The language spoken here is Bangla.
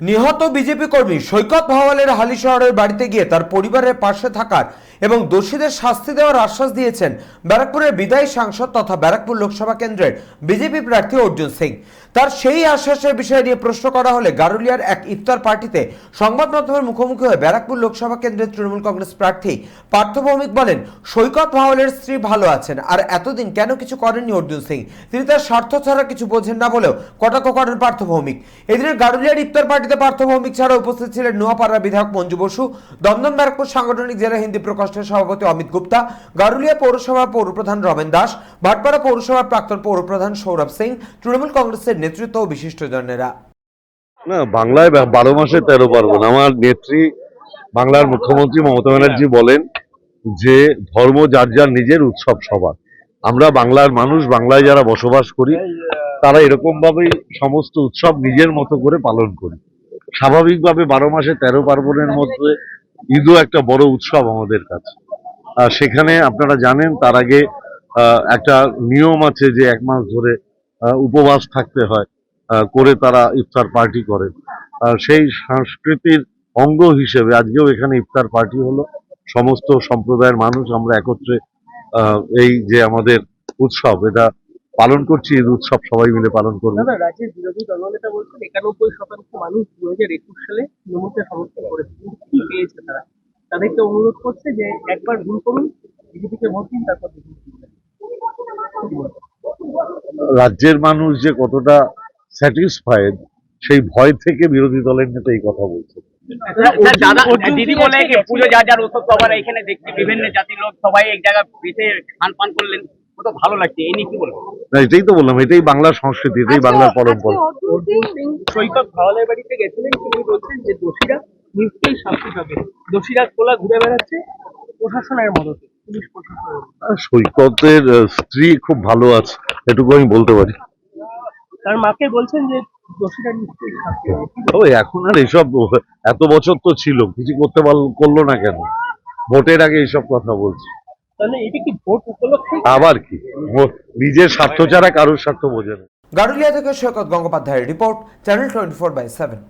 নিহত বিজেপি কর্মী সৈকত ভাওয়ালের হালি শহরের বাড়িতে গিয়ে তার পরিবারের পাশে থাকার এবং দোষীদের শাস্তি দেওয়ার আশ্বাস দিয়েছেন ব্যারাকপুরের বিদায়ী সাংসদ তথা ব্যারাকপুর লোকসভা কেন্দ্রের বিজেপি প্রার্থী অর্জুন সিং। তার সেই আশ্বাসের বিষয় নিয়ে প্রশ্ন করা হলে গারুলিয়ার এক ইফতার পার্টিতে সংবাদ মাধ্যমের মুখোমুখি হয়ে ব্যারাকপুর লোকসভা কেন্দ্রের তৃণমূল কংগ্রেস প্রার্থী পার্থ ভৌমিক বলেন, সৈকত ভাওয়ালের স্ত্রী ভালো আছেন, আর এতদিন কেন কিছু করেননি অর্জুন সিং? তিনি তার স্বার্থ ছাড়া কিছু বোঝেন না বলেও কটাক্ষ করেন পার্থ ভৌমিক। এদিনের গারুলিয়ার ইফতার পার্টিতে পার্থ ভৌমিক ছাড়া উপস্থিত ছিলেন নোয়াপাড়ার বিধায়ক মঞ্জু বসু, দমদম ব্যারাকপুর সাংগঠনিক জেলা হিন্দি প্রকোষ্ঠের সভাপতি অমিত গুপ্তা, গারুলিয়া পৌরসভার পৌরপ্রধান রমেন দাস ভাটপাড়া পৌরসভার প্রাক্তন পৌরপ্রধান সৌরভ সিং, তৃণমূল কংগ্রেসের নেতৃত্ব ও বিশিষ্টজনেরা। না, বাংলায় বারো মাসে তেরো পার্বণ। আমার নেত্রী, বাংলার মুখ্যমন্ত্রী মমতা ব্যানার্জি বলেন যে, ধর্ম যার যার নিজের উৎসব সবার। আমরা বাংলার মানুষ, বাংলায় যারা বসবাস করি, তারা এরকম ভাবেই সমস্ত উৎসব নিজের মতো করে পালন করি। স্বাভাবিকভাবে বারো মাসে তেরো পার্বণের মধ্যে ঈদও একটা বড় উৎসব আমাদের কাছে। আর সেখানে আপনারা জানেন, তার আগে একটা নিয়ম আছে যে এক মাস ধরে উপবাস থাকতে হয় করে তারা ইফতার পার্টি করেন। সেই সংস্কৃতির অঙ্গ হিসেবে আজকেও এখানে ইফতার পার্টি হলো। সমস্ত সম্প্রদায়ের মানুষ আমরা একত্রে এই যে আমাদের উৎসব, এটা পালন করছি ঈদ উৎসব সবাই মিলে পালন করব। দাদা রাজ্যের বিরোধী দলনেতা বলছেন একানব্বই শতাংশ মানুষ দু হাজার একুশ সালে তৃণমূলকে সমর্থন করেছে। কিন্তু কি পেয়েছে তারা? তাদেরকে অনুরোধ করছে যে একবার ভুল করুন বিজেপিকে ভোট দিন তারপর? রাজ্যের মানুষ যে কতটা স্যাটিসফাইড সেই ভয় থেকে বিরোধী দলের নেতা এই কথা বলছে দিদি বলে যে পুজো যা যার উৎসব সবার এখানে দেখছি বিভিন্ন জাতির লোক সবাই এক জায়গায় বেঁচে খান পান করলেন। কত ভালো লাগছে এই নিয়ে কি বলব? না এটাই তো বললাম এটাই বাংলার সংস্কৃতি এটাই বাংলার পরম্পরা। সৈকত ভাওয়ালের বাড়িতে গেছিলেন তিনি বলছেন যে দোষীরা নিশ্চয়ই শাস্তি পাবে। দোষীরা খোলা ঘুরে বেড়াচ্ছে প্রশাসনের মদতে পুলিশ প্রশাসনের মদতে। আর সৈকতের স্ত্রী খুব ভালো আছে এটুকু আমি বলতে পারি। তার মাকে বলছেন যে দোষীরা নিশ্চয়ই শাস্তি পাবে। এখন আর এসব এত বছর তো ছিল কিছু করতে পারল- করল না কেন? ভোটের আগে এইসব কথা বলছে। আবার কি? নিজের স্বার্থ ছাড়া কারোর স্বার্থ বোঝে না। গারুলিয়া থেকে সৈকত গঙ্গোপাধ্যায়ের report channel twenty four by seven